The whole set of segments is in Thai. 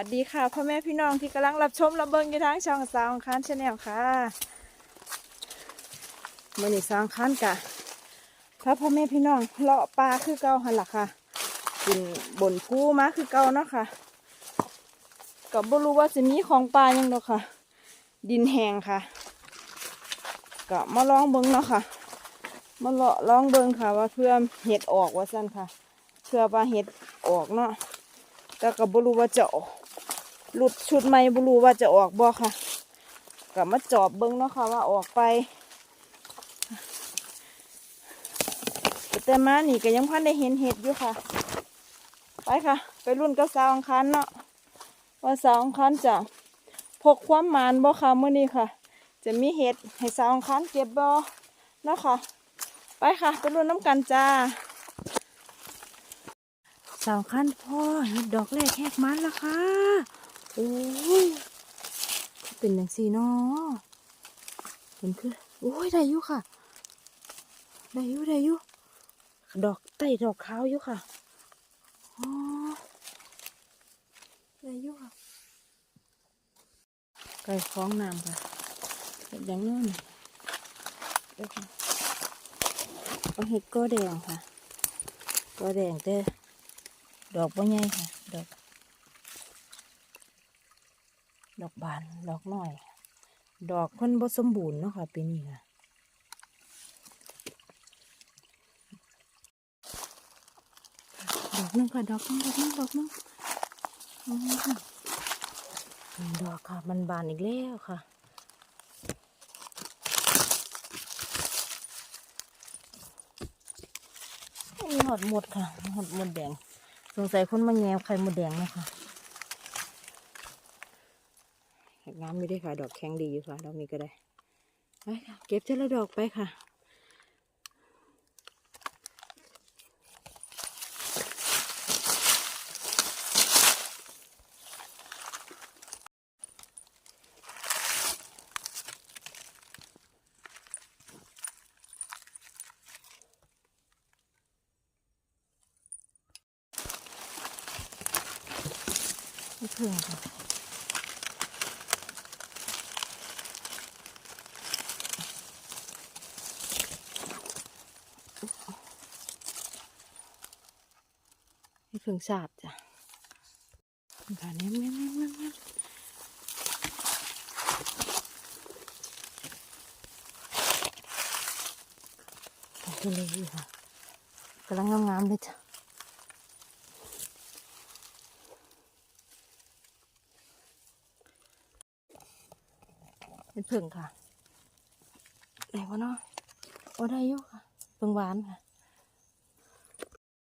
สวัสดีค่ะพ่อแม่พี่น้องที่กำลังรับชมรับเบิงอยู่ทางช่องสาวของคันชาแนลค่ะมื่อนี้สาวของคันกะพาพ่อแม่พี่น้องเลาะปลาคือเก่าหันหลักค่ะกินบนภูมาคือเก่าเนาะค่ะกับบรู้ว่าจะมีของปลายังดอกค่ะ ดินแห้งค่ะก็มาลองเบิงเนาะค่ะมาเลาะลองเบิงค่ะ ว่าเพื่อเห็ดออกว่าสั้นค่ะเพื่อปลาเห็ดออกเนาะแต่ก็บ่รู้ว่าจะออก หลุดชุดใหม่บรู้ว่าจะออกบ่ค่ะกลับมาจอบเบิ้งเนาะค่ะว่าออกไปแต่มานี่ก็ยังพันได้เห็นเห็ดอยู่ค่ะ ไปค่ะ ไปรุ่นกับสาวอังคารเนาะว่าสาวอังคารจะพกความหมานบ่ค่ะเมื่อนี้ค่ะ จะมีเห็ดให้สาวอังคารเก็บบ่เนาะค่ะ ไปค่ะ ไปรุ่นน้ำกันจ้าสาวคันพ่อเห็ดดอกแรกแหกมันละค่ะ โอ้ยเป็นอย่างสีเนาะเห็นคือโอ้ยได้อยู่ค่ะ ได้อยู่ได้อยู่ดอกไต่ดอกขาวอยู่ค่ะอ๋อได้อยู่ค่ะไก่คล้องน้ำค่ะเห็ดอย่างนู้นเดี๋ยวค่ะเอาเห็ดก้อแดงค่ะก้อแดงแต่ดอกบ่ใหญ่ค่ะ ดอก ดอกบาน ดอกน้อย ดอกเพิ่นบ่สมบูรณ์เนาะค่ะปีนี้ค่ะดอกหนึงค่ะดอกนึงดอกนึงดอกนึงอืมหนึ่งดอกค่ะ มันบานอีกแล้วค่ะมีหอดหมดค่ะหอดหมดแดง สงสัยคนมาแงวไข่หมดแดงเนาะค่ะ เห็ด งามอยู่ด้วยค่ะ ดอกแข็งดีอยู่ค่ะ ดอกนี้ก็ได้ไปค่ะ เก็บเท่าละดอกไปค่ะเพิ่งค่ะ ให้เพิ่งสาบจ้ะค่ะเนี้ยเนี้ยเนี้ยเนี้ยเนี้ยทะเลอยู่ค่ะกำลังงามๆเลยจ้ะเป็นเพิ่งค่ะไหนวะเนาะโอ้ได้อยู่ค่ะเพิ่งหวานค่ะ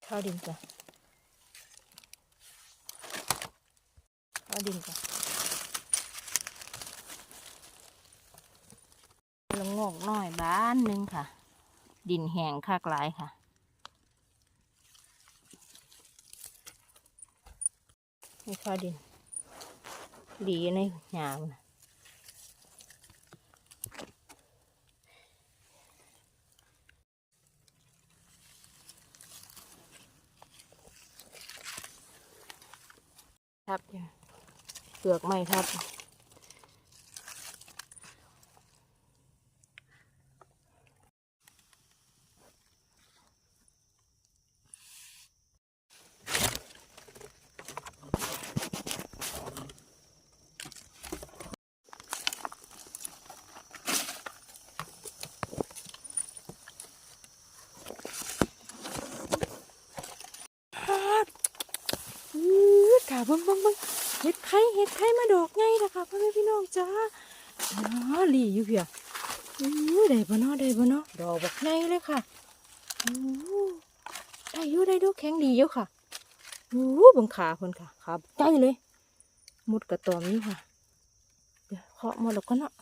ข้าวดินจ้ะ เอา ดินก่อนละงอกน้อยบ้านหนึ่งค่ะ ดินแห้งคากหลายค่ะนี่ข้าวดิน ดีในหยามนะทับอยู่ เปลือกไม้ทับอื้อค่ะเบิ้งเบิ้งเบิ้ง เห็ดไข่เห็ดไข่มาดอกไงล่ะคะพ่อแม่พี่น้องจ้าอ๋อลีอยู่เพียอู้ได้บ่เนาะได้บ่เนาะดอกบักไงเลยค่ะอู้ได้อยู่ได้ดูแข็งดีอยู่ค่ะอู้บังขาคนค่ะขาใจเลยมุดกระตอมนี่ค่ะเดี๋ยวเคาะหมดแล้วก็เนาะ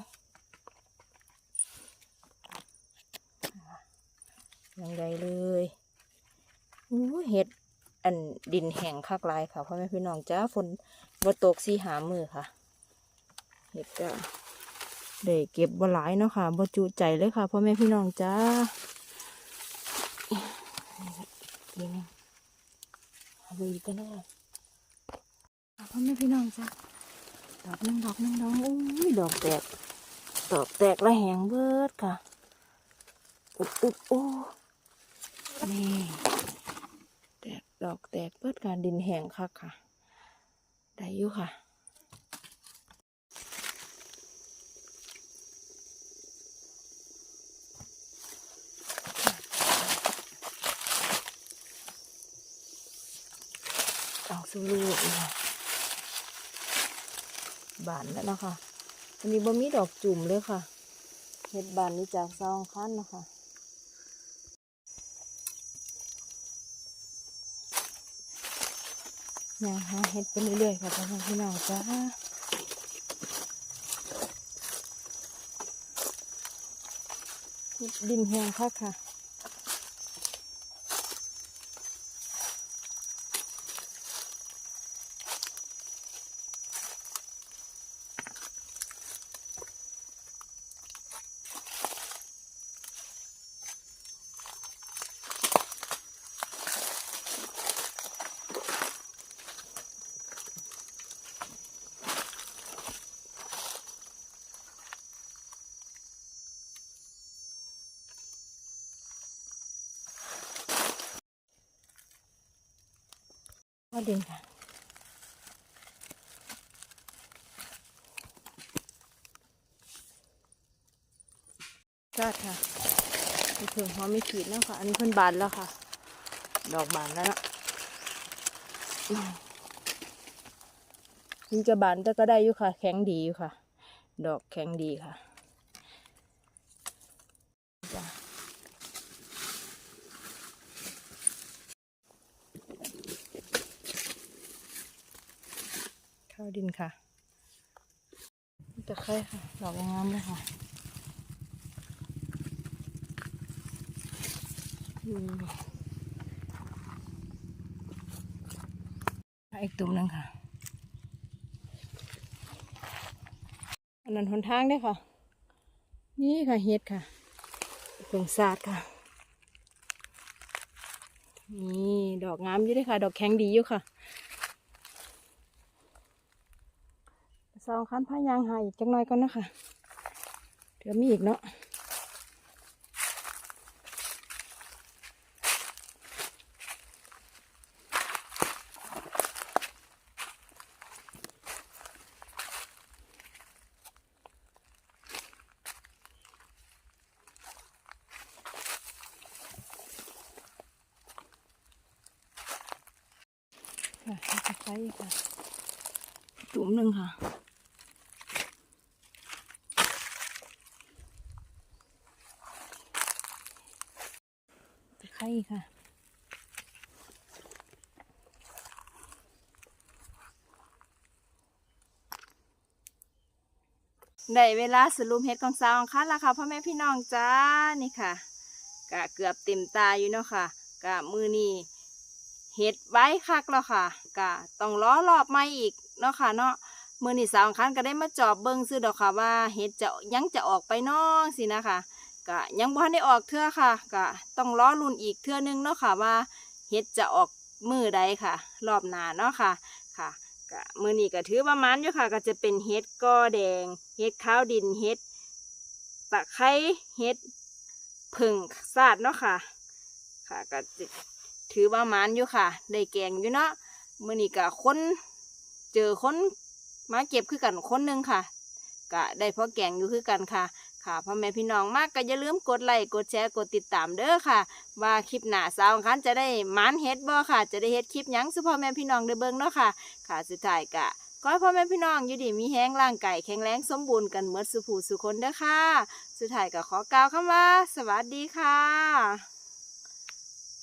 ยังไงเลยอู้เห็ด อันดินแห้งคักหลายค่ะพ่อแม่พี่น้องจ้าฝนบ่ตกสีหามือค่ะเห็ดก็ได้เก็บบ่หลายเนาะค่ะบ่จุใจเลยค่ะพ่อแม่พี่น้องจ้าอีกนิดนึงเอาไปอีกกันเลยพ่อแม่พี่น้องจ้ะดอกหนึงดอกหนึงดอกโอ้ยดอกแตกดอกแตกระแหงเบิดค่ะอึบอึบโอ้นี่แตก ดอกแตกเบิดการดินแห้งคักค่ะ ได้อยู่ค่ะเอาสู้ลูกนะบานแล้วนะคะอันนี้บ่มีดอกจุ่มเลยค่ะเห็ดบานนี้จากซองคั้นนะคะ ย่างหาเห็ดไปเรื่อยๆค่ะพ่อแม่พี่น้องจ้าดินแห้งค่ะค่ะ ก็ดินค่ะกาดค่ะมีเพิ่งหอมไม่ขีดแล้วค่ะ อันนี้เพิ่นบานแล้วค่ะ ดอกบานแล้วนะอืมยิงจะบานแต่ก็ได้อยู่ค่ะ แข็งดีอยู่ค่ะ ดอกแข็งดีค่ะจ้ะ ข้าวดินค่ะตะไคร้ค่ะดอกงามเลยค่ะอีกตุ่มหนึงค่ะ อันนั้นหนทางเด้ค่ะ นี่ค่ะเฮ็ดค่ะเพิ่งสาดค่ะ นี่ ดอกงามอยู่ด้วยค่ะ ดอกแข็งดีอยู่ค่ะ สองคันพายางหายอีกจักหน่อยก่อนนะคะเดี๋ยวมีอีกเนาะค่ะตะไคร้ค่ะตุ่มหนึ่งค่ะ ตะไคร้ค่ะ ได้เวลาสรุปเห็ดของสาวของคันแล้วค่ะพ่อแม่พี่น้องจ้านี่ค่ะกะเกือบเต็มตาอยู่เนาะค่ะกะมือนี้เห็ดไว้คักแล้วค่ะกะต้องล้อรอบไม่อีกเนาะค่ะเนาะมือนี้สาวของคันก็ได้มาจอบเบิ้งซื้อดอกค่ะว่าเห็ดจะยังจะออกไปน้องสินะคะ กะยังบ่ทันได้ออกเทื่อค่ะกะต้องล้อรุ่นอีกเทื่อนึงเนาะค่ะว่าเห็ดจะออกมือใดค่ะ รอบหน้าเนาะค่ะค่ะก็มือนี้ก็ถือว่ามันอยู่ค่ะ ก็จะเป็นเห็ดก้อแดงเห็ดข้าวดินเห็ดตะไคร้เห็ดผึ่งซาดเนาะค่ะ ค่ะก็จะถือว่ามันอยู่ค่ะ ได้แกงอยู่เนาะมือนี้ก็คนเจอคนมาเก็บคือกันคนหนึ่งค่ะก็ได้พอแกงอยู่คือกันค่ะ ค่ะพ่อแม่พี่น้องมากก็อย่าลืมกดไลค์กดแชร์กดติดตามเด้อค่ะ ว่าคลิปหน้าสาวของคันจะได้มันเฮ็ดบ่ค่ะ จะได้เฮ็ดคลิปหยังสุพ่อแม่พี่น้องได้เบิ่งเนาะค่ะ ค่ะสุดท้ายกะขอพ่อแม่พี่น้องอยู่ดีมีแห้งร่างกายแข็งแรงสมบูรณ์กันเหมือนสุผู้สุคนเด้อค่ะ สุดท้ายก็ขอกล่าวคำว่า สวัสดีค่ะ